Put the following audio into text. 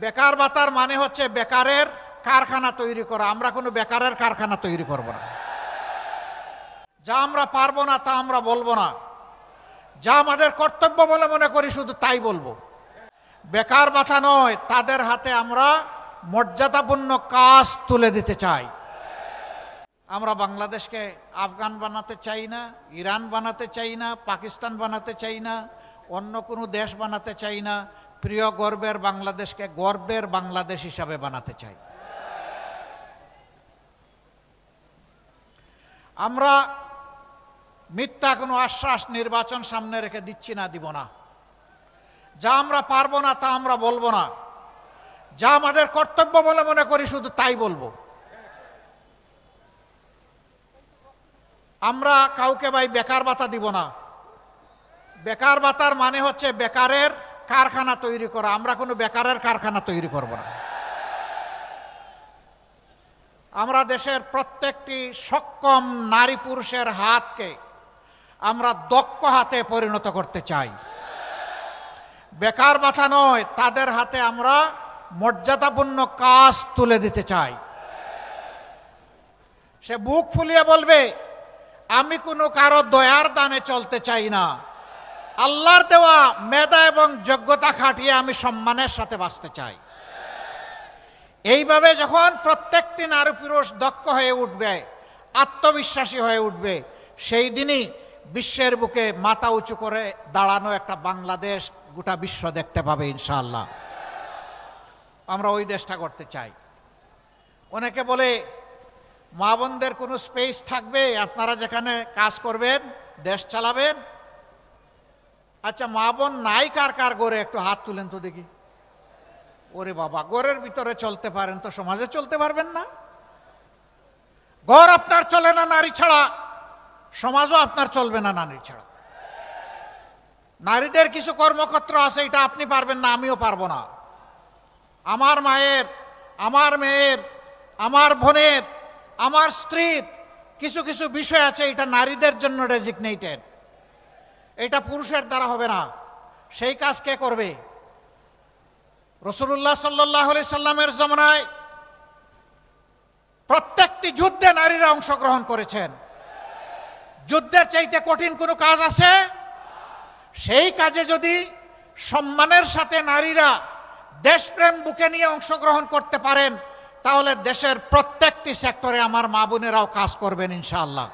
বেকার ভাতার মানে হচ্ছে বেকারের কারখানা তৈরি করা। আমরা কোনো বেকারের কারখানা তৈরি করব না। যা আমরা পারব না, তা আমরা বলব না। যা আমাদের কর্তব্য বলে মনে করি, শুধু তাই বলব। বেকার বাছা নয়, তাদের হাতে আমরা মর্যাদাপূর্ণ কাজ তুলে দিতে চাই। আমরা বাংলাদেশকে আফগান বানাতে চাই না, ইরান বানাতে চাই না, পাকিস্তান বানাতে চাই না, অন্য কোনো দেশ বানাতে চাই না। প্রিয় গর্বের বাংলাদেশকে গর্বের বাংলাদেশ হিসাবে বানাতে চাই। আমরা মিথ্যা কোনো আশ্বাস নির্বাচন সামনে রেখে দিচ্ছি না, দিব না। যা আমরা পারব না, তা আমরা বলব না। যা আমাদের কর্তব্য বলে মনে করি, শুধু তাই বলব। আমরা কাউকে ভাই বেকার ভাতা দিব না। বেকার ভাতার মানে হচ্ছে বেকারের কারখানা তৈরি করা, আমরা কোনো বেকারের কারখানা তৈরি করব না। আমরা দেশের প্রত্যেকটি সক্ষম নারী পুরুষের হাতকে আমরা দক্ষ হাতে পরিণত করতে চাই। বেকার বাছা নয়, তাদের হাতে আমরা মর্যাদাপূর্ণ কাজ তুলে দিতে চাই। সে বুক ফুলিয়ে বলবে, আমি কোনো কারও দয়ার দানে চলতে চাই না। আল্লাহর দেওয়া মেধা এবং যোগ্যতা খাটিয়ে আমি সম্মানের সাথে বাঁচতে চাই। এইভাবে যখন প্রত্যেকটি নারী পুরুষ দক্ষ হয়ে উঠবে, আত্মবিশ্বাসী হয়ে উঠবে, সেই দিনই বিশ্বের বুকে মাথা উঁচু করে দাঁড়ানো একটা বাংলাদেশ গোটা বিশ্ব দেখতে পাবে ইনশাআল্লাহ। আমরা ওই দেশটা করতে চাই। অনেকে বলে, মা বোনদের কোনো স্পেস থাকবে, আপনারা যেখানে কাজ করবেন, দেশ চালাবেন আচ্ছা মা বোন নাই কার কার গড়ে একটু হাত তুলেন তো দেখি। ওরে বাবা গড়ের ভিতরে চলতে পারেন তো, সমাজে চলতে পারবেন না? গড় আপনার চলে না নারী ছাড়া? সমাজও আপনার চলবে না নারী ছাড়া। নারীদের কিছু কর্মক্ষেত্র আছে, এটা আপনি পারবেন না, আমিও পারব না। আমার মায়ের, আমার মেয়ের, আমার বোনের, আমার স্ত্রীর কিছু কিছু বিষয় আছে, এটা নারীদের জন্য রেজিগনেটেড এটা পুরুষের দ্বারা হবে না। সেই কাজ কে করবে? রসুল্লাহ সাল্লাহ সাল্লামের জমানায় প্রত্যেকটি যুদ্ধে নারীরা অংশগ্রহণ করেছেন। যুদ্ধের চাইতে কঠিন কোনো কাজ আছে? সেই কাজে যদি সম্মানের সাথে নারীরা দেশপ্রেম বুকে নিয়ে অংশগ্রহণ করতে পারেন, তাহলে দেশের প্রত্যেকটি সেক্টরে আমার মা বোনেরাও কাজ করবেন ইনশাআল্লাহ।